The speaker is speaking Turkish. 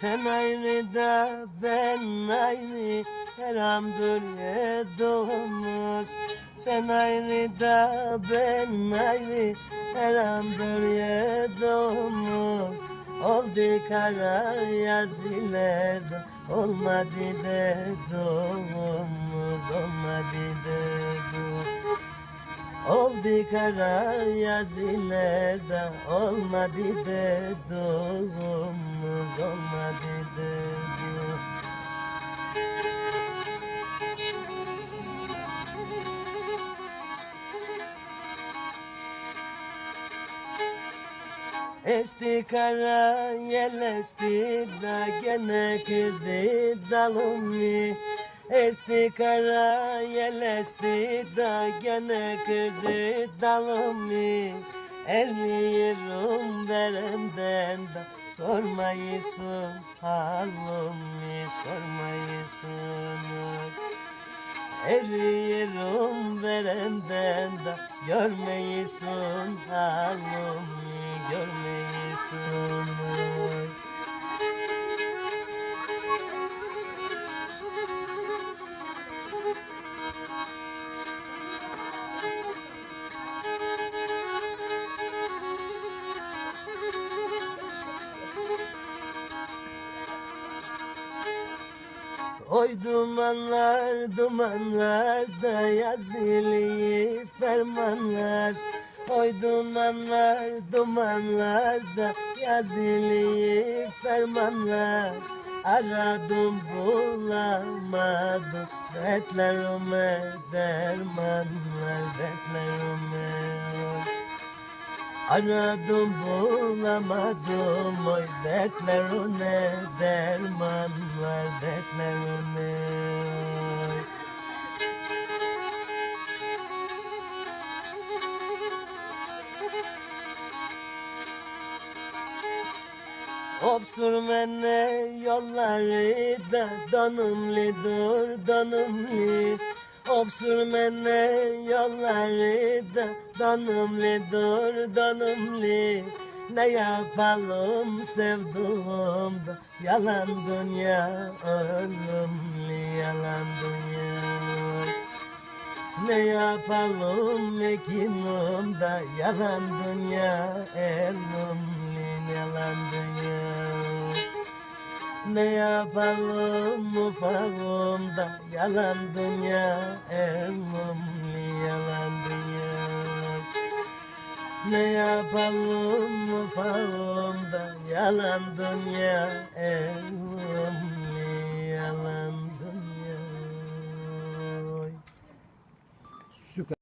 Sen ayrı da ben ayrı Haramdır yediğimiz Sen ayrı da ben ayrı Haramdır yediğimiz Oldu kara yaz ileride Olmadı dediğimiz Olmadı dediğimiz Oldu kara yaz ileride Olmadı dediğimiz Olmadı Esti kara yel esti da gene kırdı dalımı Esti kara yel esti da gene kırdı dalımı Eriyorum verenden da sormayısın halımı sormayısın Eriyorum verenden de görmeyisin halimi görmeyisin. Oy dumanlar dumanlar da yazılı fermanlar. Oy dumanlar dumanlar da yazılı fermanlar. Aradım bulamadım. Dertlerime dermanlar dertlerime Aradım bulamadım. Oy dertlerine derman var dertlerine oy. Obsur mene yolları da donumlidur donumli Obsur mene yolları da donumlidur donumli Ne yapalım sevduğum yalan dünya ölümlü yalan dünya. Ne yapalım ekinim da yalan dünya elimli yalan dünya. Ne yapalım ufağım da yalan dünya elimli yalan dünya Ne yapalım ufağım da yalan dünya elimli yalan dünya Süper.